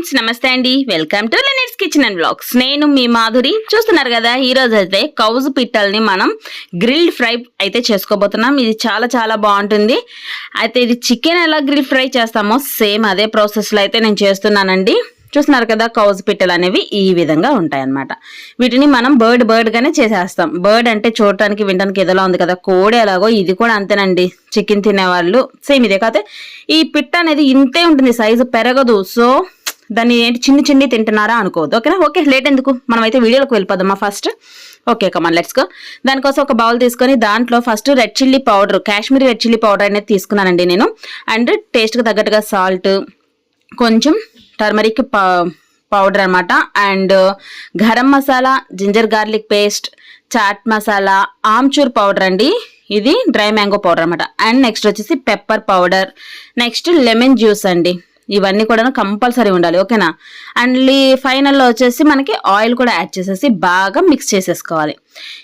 Friends నమస్తే అండి. Welcome to Lenit's kitchen and blogs నేను మీ మాధురి. చూస్తున్నారు కదా ఈ రోజు అయితే కౌజు పిట్టల్ని మనం గ్రిల్డ్ ఫ్రై అయితే చేసుకోబోతున్నాం. ఇది చాలా చాలా బాగుంటుంది. అయితే ఇది చికెన్ ఎలా గ్రిల్ ఫ్రై చేస్తామో సేమ్ అదే ప్రాసెస్లో అయితే నేను చేస్తున్నానండి. చూస్తున్నారు కదా కౌజ్ పిట్టలు అనేవి ఈ విధంగా ఉంటాయి అన్నమాట వీటిని మనం బర్డ్ బర్డ్గానే చేసేస్తాం. బర్డ్ అంటే చూడటానికి వినడానికి ఏదోలా ఉంది కదా కోడి ఎలాగో ఇది కూడా అంతేనండి. చికెన్ తినేవాళ్ళు సేమ్ ఇదే. కాకపోతే ఈ పిట్ట అనేది ఇంతే ఉంటుంది సైజు పెరగదు. సో దాన్ని ఏంటి చిన్ని చిన్ని తింటున్నారా అనుకోవద్దు ఓకేనా? ఓకే లేట్ ఎందుకు? మనం అయితే వీడియోలోకి వెళ్ళిపోదామా first okay come on let's go దానికోసం ఒక బౌల్ తీసుకొని దాంట్లో first red chilli powder Kashmiri red chilli powder అనేది తీసుకున్నానండి నేను. అండ్ టేస్ట్కి తగ్గట్టుగా సాల్ట్ కొంచెం టర్మరిక్ పౌడర్ అనమాట and garam masala ginger garlic paste chaat masala amchur powder అండి. ఇది డ్రై మ్యాంగో పౌడర్ అనమాట అండ్ నెక్స్ట్ వచ్చేసి pepper powder next lemon juice అండి. ఇవన్నీ కూడా కంపల్సరీ ఉండాలి ఓకేనా? అండ్ ఫైనల్లో వచ్చేసి మనకి ఆయిల్ కూడా యాడ్ చేసేసి బాగా మిక్స్ చేసేసుకోవాలి.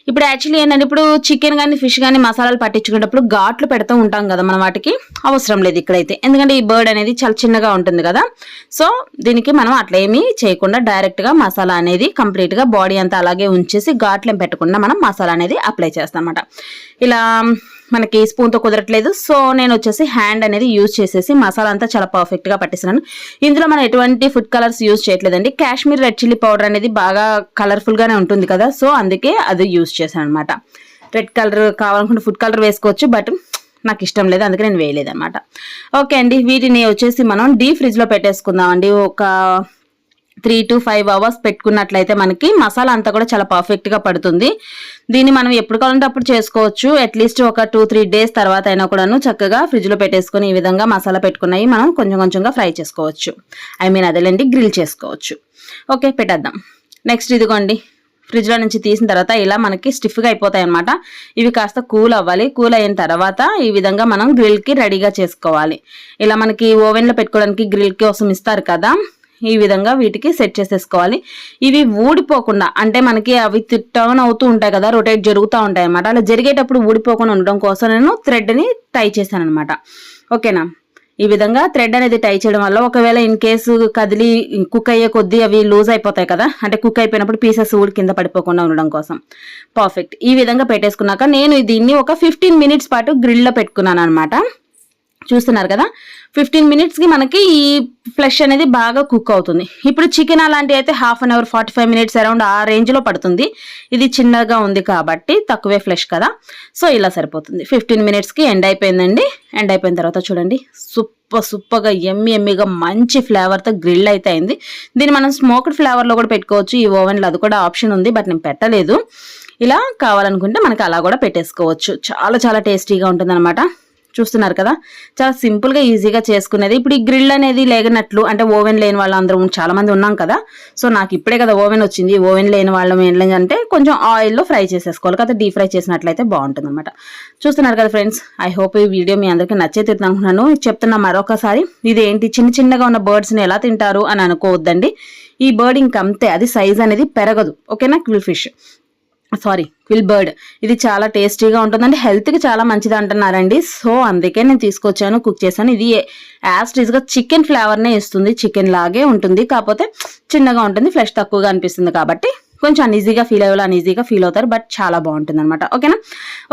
ఇప్పుడు యాక్చువల్లీ ఏంటంటే ఇప్పుడు చికెన్ కానీ ఫిష్ కానీ మసాలాలు పట్టించుకునేటప్పుడు ఘాట్లు పెడుతూ ఉంటాం కదా మనం వాటికి. అవసరం లేదు ఇక్కడైతే. ఎందుకంటే ఈ బర్డ్ అనేది చాలా చిన్నగా ఉంటుంది కదా. సో దీనికి మనం అట్లా ఏమీ చేయకుండా డైరెక్ట్గా మసాలా అనేది కంప్లీట్గా బాడీ అంతా అలాగే ఉంచేసి ఘాట్లు పెట్టకుండా మనం మసాలా అనేది అప్లై చేస్తాం ఇలా మనకి స్పూన్తో కుదరట్లేదు. సో నేను వచ్చేసి హ్యాండ్ అనేది యూజ్ చేసేసి మసాలా అంతా చాలా పర్ఫెక్ట్గా పట్టిస్తున్నాను. ఇందులో మనం ఎటువంటి ఫుడ్ కలర్స్ యూజ్ చేయట్లేదండి. కాశ్మీర్ రెడ్ చిల్లీ పౌడర్ అనేది బాగా కలర్ఫుల్గానే ఉంటుంది కదా. సో అందుకే అది యూజ్ చేశాను అనమాట రెడ్ కలర్ కావాలనుకుంటే ఫుడ్ కలర్ వేసుకోవచ్చు బట్ నాకు ఇష్టం లేదు. అందుకే నేను వేయలేదు అనమాట ఓకే అండి వీటిని వచ్చేసి మనం డీ ఫ్రిడ్జ్లో పెట్టేసుకుందాం అండి ఒక త్రీ టు ఫైవ్ అవర్స్ పెట్టుకున్నట్లయితే మనకి మసాలా అంతా కూడా చాలా పర్ఫెక్ట్గా పడుతుంది. దీన్ని మనం ఎప్పుడు కావాలంటే అప్పుడు చేసుకోవచ్చు. అట్లీస్ట్ ఒక టూ త్రీ డేస్ తర్వాత అయినా కూడాను చక్కగా ఫ్రిడ్జ్లో పెట్టేసుకొని ఈ విధంగా మసాలా పెట్టుకున్నవి మనం కొంచెం కొంచెంగా ఫ్రై చేసుకోవచ్చు. ఐ మీన్ అదేలేండి గ్రిల్ చేసుకోవచ్చు. ఓకే పెట్టేద్దాం. నెక్స్ట్ ఇదిగోండి. ఫ్రిడ్జ్లో నుంచి తీసిన తర్వాత ఇలా మనకి స్టిఫ్గా అయిపోతాయి అనమాట ఇవి కాస్త కూల్ అవ్వాలి. కూల్ అయిన తర్వాత ఈ విధంగా మనం గ్రిల్కి రెడీగా చేసుకోవాలి. ఇలా మనకి ఓవెన్లో పెట్టుకోవడానికి గ్రిల్కి కోసం ఇస్తారు కదా. ఈ విధంగా వీటికి సెట్ చేసేసుకోవాలి. ఇవి ఊడిపోకుండా అంటే మనకి అవి టర్న్ అవుతూ ఉంటాయి కదా రొటేట్ జరుగుతూ ఉంటాయి అనమాట అలా జరిగేటప్పుడు ఊడిపోకుండా ఉండడం కోసం నేను థ్రెడ్ని టై చేశాను అనమాట ఓకేనా? ఈ విధంగా థ్రెడ్ అనేది టై చేయడం వల్ల ఒకవేళ ఇన్ కేసు కదిలి కుక్ అయ్యే కొద్దీ అవి లూజ్ అయిపోతాయి కదా అంటే కుక్ అయిపోయినప్పుడు పీసెస్ ఊడి కింద పడిపోకుండా ఉండడం కోసం. పర్ఫెక్ట్. ఈ విధంగా పెట్టేసుకున్నాక నేను దీన్ని ఒక ఫిఫ్టీన్ మినిట్స్ పాటు గ్రిల్లో పెట్టుకున్నాను అనమాట చూస్తున్నారు కదా? ఫిఫ్టీన్ మినిట్స్కి మనకి ఈ ఫ్లెష్ అనేది బాగా కుక్ అవుతుంది. ఇప్పుడు చికెన్ అలాంటివి అయితే half an hour forty five minutes around ఆ రేంజ్లో పడుతుంది. ఇది చిన్నగా ఉంది కాబట్టి తక్కువే ఫ్లెష్ కదా? సో ఇలా సరిపోతుంది. ఫిఫ్టీన్ మినిట్స్కి ఎండ్ అయిపోయిందండి. ఎండ్ అయిపోయిన తర్వాత చూడండి. సూపర్ సూపర్గా ఎమ్మి ఎమ్మిగా మంచి ఫ్లేవర్తో గ్రిల్ అయితే అయింది. దీన్ని మనం స్మోక్డ్ ఫ్లేవర్లో కూడా పెట్టుకోవచ్చు. ఈ ఓవెన్లో అది కూడా ఆప్షన్ ఉంది బట్ నేను పెట్టలేదు. ఇలా కావాలనుకుంటే మనకి అలా కూడా పెట్టేసుకోవచ్చు. చాలా చాలా టేస్టీగా ఉంటుంది చూస్తున్నారు కదా. చాలా సింపుల్గా ఈజీగా చేసుకునేది. ఇప్పుడు ఈ గ్రిల్ అనేది లేనట్లు అంటే ఓవెన్ లేని వాళ్ళందరం చాలా మంది ఉన్నాం కదా. సో నాకు ఇప్పుడే కదా ఓవెన్ వచ్చింది. ఓవెన్ లేని వాళ్ళం ఏంటంటే కొంచెం ఆయిల్లో ఫ్రై చేసేసుకోవాలి. కదా డీప్ ఫ్రై చేసినట్లయితే బాగుంటుంది అనమాట చూస్తున్నారు కదా ఫ్రెండ్స్ ఐ హోప్ ఈ వీడియో మీ అందరికీ నచ్చే తిరుగుతున్నాను చెప్తున్నా మరొకసారి ఇదేంటి చిన్న చిన్నగా ఉన్న బర్డ్స్ని ఎలా తింటారు అని అనుకోవద్దండి. ఈ బర్డ్ ఇంకంతే అది సైజ్ అనేది పెరగదు. ఓకేనా quill fish? Sorry quill bird ఇది చాలా టేస్టీగా ఉంటుందండి. హెల్త్కి చాలా మంచిది అంటున్నారండి. సో అందుకే నేను తీసుకొచ్చాను కుక్ చేశాను. ఇది యాస్టీస్గా చికెన్ ఫ్లేవర్నే ఇస్తుంది. చికెన్ లాగే ఉంటుంది. కాకపోతే చిన్నగా ఉంటుంది ఫ్లెష్ తక్కువగా అనిపిస్తుంది కాబట్టి కొంచెం అన్ఈజీగా ఫీల్ అయ్యేలా అన్ఈజీగా ఫీల్ అవుతారు బట్ చాలా బాగుంటుంది అనమాట ఓకేనా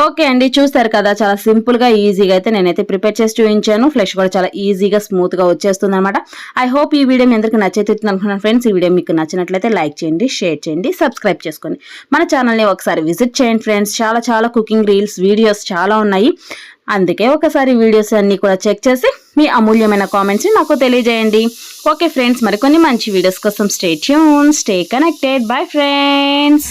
ఓకే అండి చూస్తారు కదా చాలా సింపుల్గా ఈజీగా అయితే నేనైతే ప్రిపేర్ చేసి చూపించాను. ఫ్లెష్ కూడా చాలా ఈజీగా స్మూత్గా వచ్చేస్తుంది అనమాట ఐ హోప్ ఈ వీడియో మీ అందరికీ నచ్చైతే అనుకున్నాను ఫ్రెండ్స్ ఈ వీడియో మీకు నచ్చినట్లయితే లైక్ చేయండి షేర్ చేయండి సబ్స్క్రైబ్ చేసుకోండి. మన ఛానల్ని ఒకసారి విజిట్ చేయండి ఫ్రెండ్స్ చాలా చాలా కుకింగ్ రీల్స్ వీడియోస్ చాలా ఉన్నాయి. అందుకే ఒకసారి వీడియోస్ అన్నీ కూడా చెక్ చేసి మీ అమూల్యమైన కామెంట్స్ని నాకు తెలియజేయండి. ఓకే ఫ్రెండ్స్ మరికొన్ని మంచి వీడియోస్ కోసం stay tune stay connected bye friends